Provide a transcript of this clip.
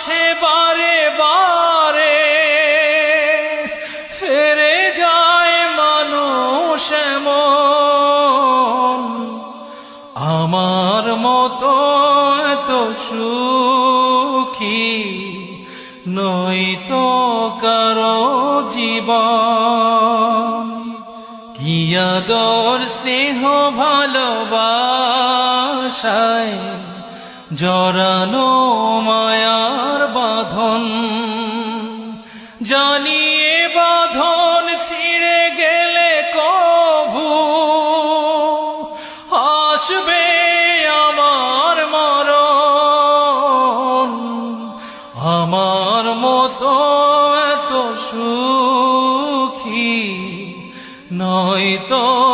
কাছে বারে বারে হেরে যায় মানুষ এমন। আমার মতো এত সুখী নয়তো কারও জীবন। কি আদর, স্নেহ, ভালোবাসায় জরানো মায়ার বাঁধন। জানিয়ে বাঁধন ছিঁড়ে গেলে কভু। আসবে আমার মরণ। আমার মতো এত সুখী নয়তো